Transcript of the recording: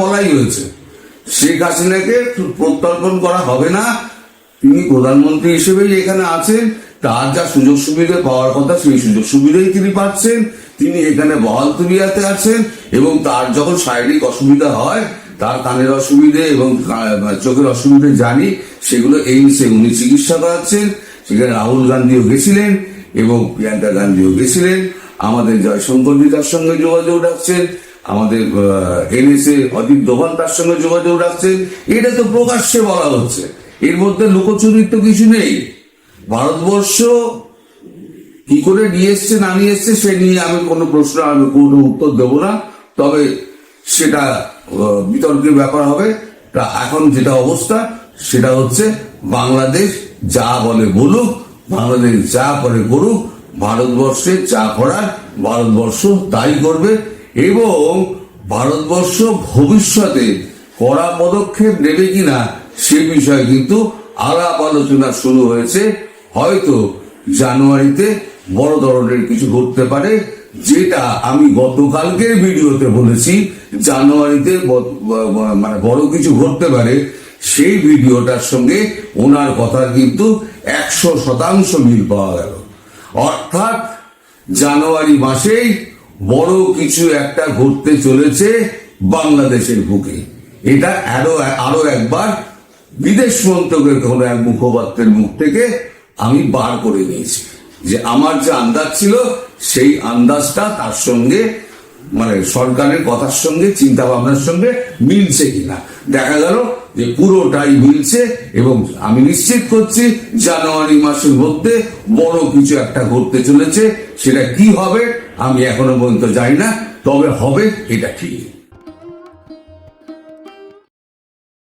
বলাই হয়েছে, শেখ হাসিনাকে প্রত্যর্পণ করা হবে না। তিনি প্রধানমন্ত্রী এখানে আছেন, তার যা সুযোগ সুবিধা পাওয়ার কথা সেই সুযোগ সুবিধাই তিনি পাচ্ছেন। তিনি এখানে বহাল তুলিয়াতে আছেন এবং তার যখন শারীরিক অসুবিধা হয়, তার কানের অসুবিধে এবং চোখের অসুবিধে জানি, সেগুলো এইমসে উনি চিকিৎসা করাচ্ছেন। সেখানে রাহুল গান্ধীও গেছিলেন এবং প্রিয়াঙ্কা গান্ধীও গেছিলেন। আমাদের জয়শঙ্কর তার সঙ্গে যোগাযোগ রাখছেন, আমাদের এনএসএ অজিত দোভাল তার সঙ্গে যোগাযোগ রাখছেন। এটা তো প্রকাশ্যে বলা হচ্ছে। এর মধ্যে লুকোচুরির তো কিছু নেই। ভারতবর্ষ কি করে নিয়ে এসছে, না নিয়ে এসছে, সে নিয়ে আমি কোনো প্রশ্ন, আমি কোনো উত্তর দেব না। তবে সেটা বিতর্কের ব্যাপার হবে। তা এখন যেটা অবস্থা, সেটা হচ্ছে বাংলাদেশ যা বলে বলুক, বাংলাদেশ যা করে করুক ভারতবর্ষে চা করার ভারতবর্ষ তাই করবে এবং ভারতবর্ষ ভবিষ্যতে কড়া পদক্ষেপ নেবে কিনা সে বিষয়ে কিন্তু আলাপ আলোচনা শুরু হয়েছে। হয়তো জানুয়ারিতে বড় ধরনের কিছু ঘটতে পারে, যেটা আমি গতকালকের ভিডিওতে বলেছি। জানুয়ারিতে মানে বড় কিছু ঘটতে পারে, সেই ভিডিওটার সঙ্গে ওনার কথার কিন্তু একশো শতাংশ মিল পাওয়া গেল। অর্থাৎ জানুয়ারি মাসেই বড় কিছু একটা ঘটতে চলেছে বাংলাদেশের বুকে। এটা আরও আরও একবার বিদেশ মন্ত্রকের কোনো এক মুখপাত্রের মুখ থেকে আমি বার করে নিয়েছি যে আমার যে আন্দাজ ছিল, সেই আন্দাজটা তার সঙ্গে মানে সরকারের কথার সঙ্গে চিন্তা ভাবনার সঙ্গে মিলছে কিনা। দেখা গেল যে পুরোটাই মিলছে এবং আমি নিশ্চিত করছি জানুয়ারি মাসের মধ্যে বড় কিছু একটা ঘটতে চলেছে। সেটা কি হবে, আমি এখনও পর্যন্ত যাই না, তবে হবে এটা ঠিক।